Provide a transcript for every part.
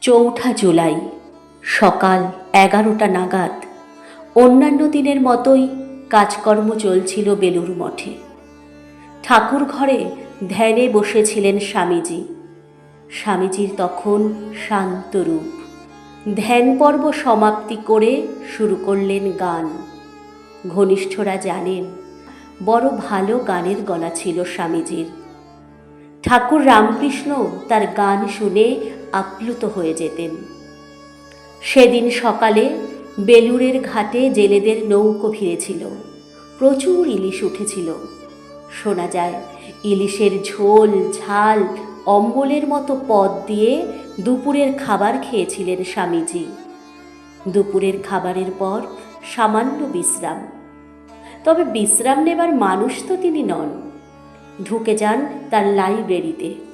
চৌঠা জুলাই, সকাল এগারোটা নাগাদ। অন্যান্য দিনের মতোই কাজকর্ম চলছিল বেলুর মঠে। ঠাকুর ঘরে ধ্যানে বসেছিলেন স্বামীজি। স্বামীজির তখন শান্ত রূপ। ধ্যান পর্ব সমাপ্তি করে শুরু করলেন গান। ঘনিষ্ঠরা জানেন, বড় ভালো গানের গলা ছিল স্বামীজির। ঠাকুর রামকৃষ্ণ তার গান শুনে আপ্লুত হয়ে যেতেন। সেদিন সকালে বেলুরের ঘাটে জেলেদের নৌকো ভিড়েছিল। প্রচুর ইলিশ উঠেছিল। শোনা যায়, ইলিশের ঝোল, ঝাল, অম্বলের মতো পদ দিয়ে দুপুরের খাবার খেয়েছিলেন স্বামীজি। দুপুরের খাবারের পর সামান্য বিশ্রাম। তবে বিশ্রাম নেবার মানুষ তো তিনি নন। ঢুকে যান তার লাইব্রেরিতে।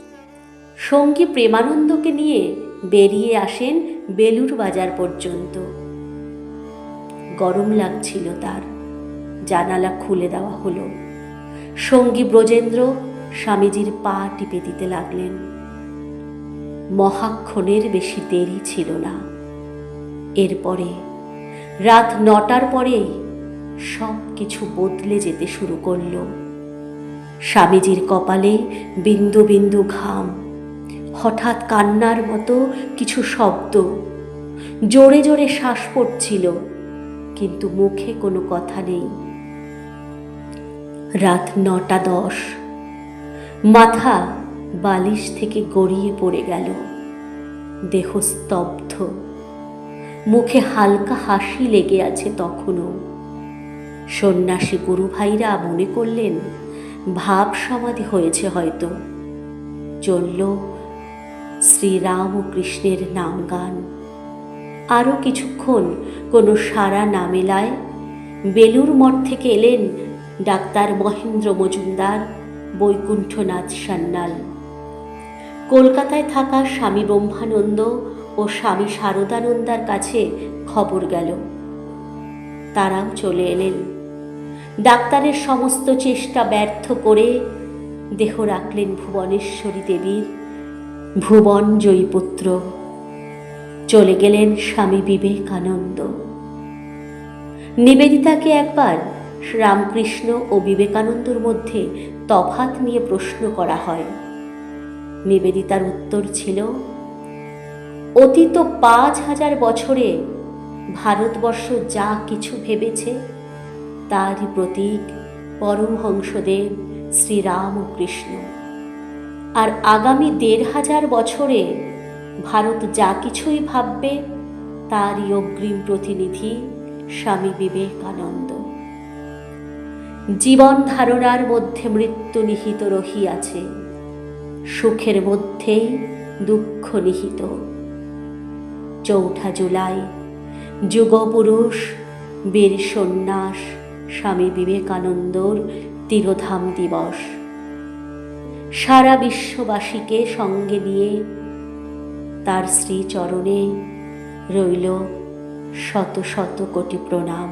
সঙ্গী প্রেমানন্দকে নিয়ে বেরিয়ে আসেন বেলুর বাজার পর্যন্ত। গরম লাগছিল তার। জানালা খুলে দেওয়া হলো। সঙ্গী ব্রজেন্দ্র স্বামীজির পা টিপে দিতে লাগলেন। মহাক্ষণের বেশি দেরি ছিল না। এরপরে, রাত নটার পরেই সব কিছু বদলে যেতে শুরু করল। স্বামীজির কপালে বিন্দু বিন্দু ঘাম হঠাৎ কান্নার মতো কিছু শব্দ। জোরে জোরে শ্বাস পড়ছিল, কিন্তু মুখে কোনো কথা নেই। রাত নটা দশ। মাথা বালিশ থেকে গড়িয়ে পড়ে গেল। দেহ স্তব্ধ। মুখে হালকা হাসি লেগে আছে তখনও। সন্ন্যাসী গুরু ভাইরা মনে করলেন, ভাব সমাধি হয়েছে হয়তো। চলল শ্রীরাম ও কৃষ্ণের নাম গান। আরও কিছুক্ষণ কোনো সারা না মেলায় বেলুর মঠ থেকে এলেন ডাক্তার মহেন্দ্র মজুমদার, বৈকুণ্ঠনাথ সান্যাল। কলকাতায় থাকা স্বামী ব্রহ্মানন্দ ও স্বামী শারদানন্দার কাছে খবর গেল। তারাও চলে এলেন। ডাক্তারের সমস্ত চেষ্টা ব্যর্থ করে দেহ রাখলেন ভুবনেশ্বরী দেবীর। ভুবন জয়ীপুত্র চলে গেলেন স্বামী বিবেকানন্দ। নিবেদিতাকে একবার রামকৃষ্ণ ও বিবেকানন্দর মধ্যে তফাত নিয়ে প্রশ্ন করা হয়। নিবেদিতার উত্তর ছিল, অতীত পাঁচ হাজার বছরে ভারতবর্ষ যা কিছু ভেবেছে, তারই প্রতীক পরমহংসদেব শ্রীরাম ও কৃষ্ণ আর আগামী দেড় হাজার বছরে ভারত যা কিছুই ভাববে, তারই অগ্রিম প্রতিনিধি স্বামী বিবেকানন্দ। জীবন ধারণার মধ্যে মৃত্যু নিহিত রহিয়াছে, সুখের মধ্যেই দুঃখ নিহিত। চৌঠা জুলাই, যুগপুরুষ, বীর সন্ন্যাস, স্বামী বিবেকানন্দর তিরোধাম দিবস। সারা বিশ্ববাসীকে সঙ্গে নিয়ে তার শ্রীচরণে রইল শত শত কোটি প্রণাম।